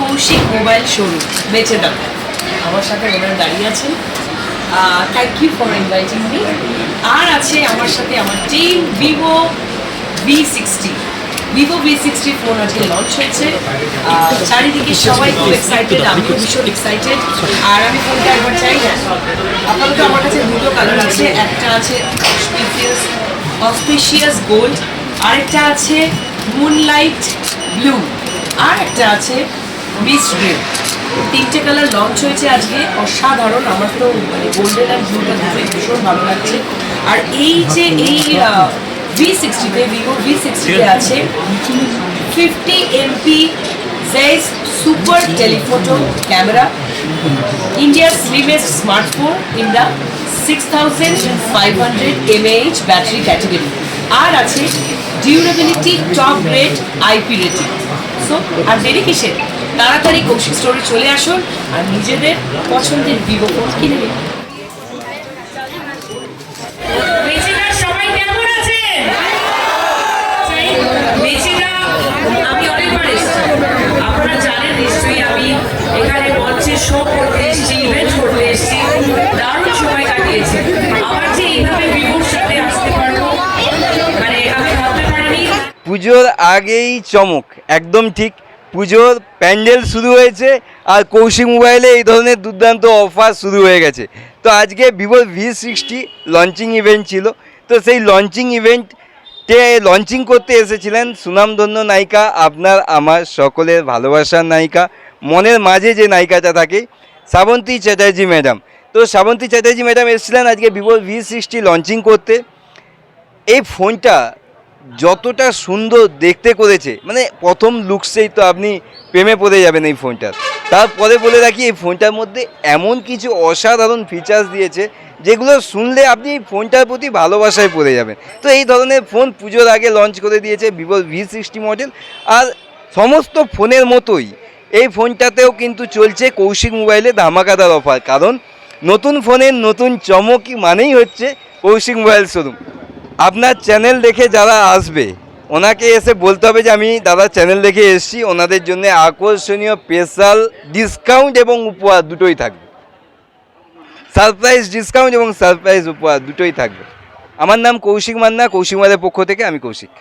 Kaushik mobile showroom Mecheda আমার সাথে ওনারা দাঁড়িয়ে আছেন। Thank you for inviting me আর আছে আমার সাথে আমার team Vivo V sixty Vivo V sixty phone আজকে লঞ্চ হয়েছে চারিদিকে সবাই খুব এক্সাইটেড আমিও ভীষণ এক্সাইটেড আর আমি ফোনটা একবার চাই না। আপাতত আমার কাছে দুটো কালার আছে। একটা আছে অসপিসিয়াস অসপিসিয়াস গোল্ড আরেকটা আছে মুনলাইট ব্লু আর একটা আছে মিস গ্রিন তিনটে কালার লঞ্চ হয়েছে আজকে। অসাধারণ। আমার তো মানে গোল্ডেন অ্যান্ড ব্লুটা দুটোই ভীষণ ভালো লাগছে। আর এই যে এই ভি সিক্সটিতে ভিভো ভি সিক্সটিতে আছে fifty MP Zeiss super telephoto camera India's slimmest smartphone in the 6500 mAh battery category আর আছে durability top grade IP rating so আর দেরি কিসের? তাড়াতাড়ি কৌশিক স্টোরে চলে আসুন আর নিজেদের পছন্দের ভিভো ফোন কিনে নিন। আমি অনেকবার এসেছি। আপনারা জানেন নিশ্চয়ই আমি এখানে মঞ্চে শো এসেছি ইভেন্ট করতে এসেছি দারুণ সময় কাটিয়েছি আবার যে এইভাবে বিভোর সাথে আসতে পারব মানে আমি ভাবতে পারিনি পুজোর আগেই চমক, একদম ঠিক। পুজোর প্যান্ডেল শুরু হয়েছে আর কৌশিক মোবাইলে এই ধরনের দুর্দান্ত অফার শুরু হয়ে গেছে। তো আজকে ভিভোর ভি সিক্সটি লঞ্চিং ইভেন্ট ছিল। তো সেই লঞ্চিং ইভেন্টে লঞ্চিং করতে এসেছিলেন সুনামধন্য নায়িকা, আপনার, আমার সকলের ভালোবাসার নায়িকা, মনের মাঝে যে নায়িকাটা থাকে, শ্রাবন্তী চ্যাটার্জি ম্যাডাম। তো শ্রাবন্তী চ্যাটার্জি ম্যাডাম এসেছিলেন আজকে ভিভো ভি সিক্সটি লঞ্চিং করতে। এই ফোনটা যতটা সুন্দর দেখতে করেছে মানে প্রথম লুকসেই তো আপনি প্রেমে পড়ে যাবেন এই ফোনটার তারপরে বলে রাখি, এই ফোনটার মধ্যে এমন কিছু অসাধারণ ফিচার্স দিয়েছে, যেগুলো শুনলে আপনি এই ফোনটার প্রতি ভালোবাসায় পড়ে যাবেন। তো এই ধরনের ফোন পুজোর আগে লঞ্চ করে দিয়েছে ভিভো ভি সিক্সটি মডেল আর সমস্ত ফোনের মতোই এই ফোনটাতেও কিন্তু চলছে কৌশিক মোবাইলে ধামাকাদার অফার কারণ নতুন ফোনের নতুন চমকই মানেই হচ্ছে কৌশিক মোবাইল শোরুম আপনার চ্যানেল দেখে যারা আসবে, ওনাকে এসে বলতে হবে যে আমি দাদা চ্যানেল দেখে এসেছি, ওনাদের জন্য আকর্ষণীয় স্পেশাল ডিসকাউন্ট এবং উপহার দুটোই থাকবে। সারপ্রাইজ ডিসকাউন্ট এবং সারপ্রাইজ উপহার দুটোই থাকবে। আমার নাম কৌশিক মান্না, কৌশিক মাদের পক্ষ থেকে আমি কৌশিক।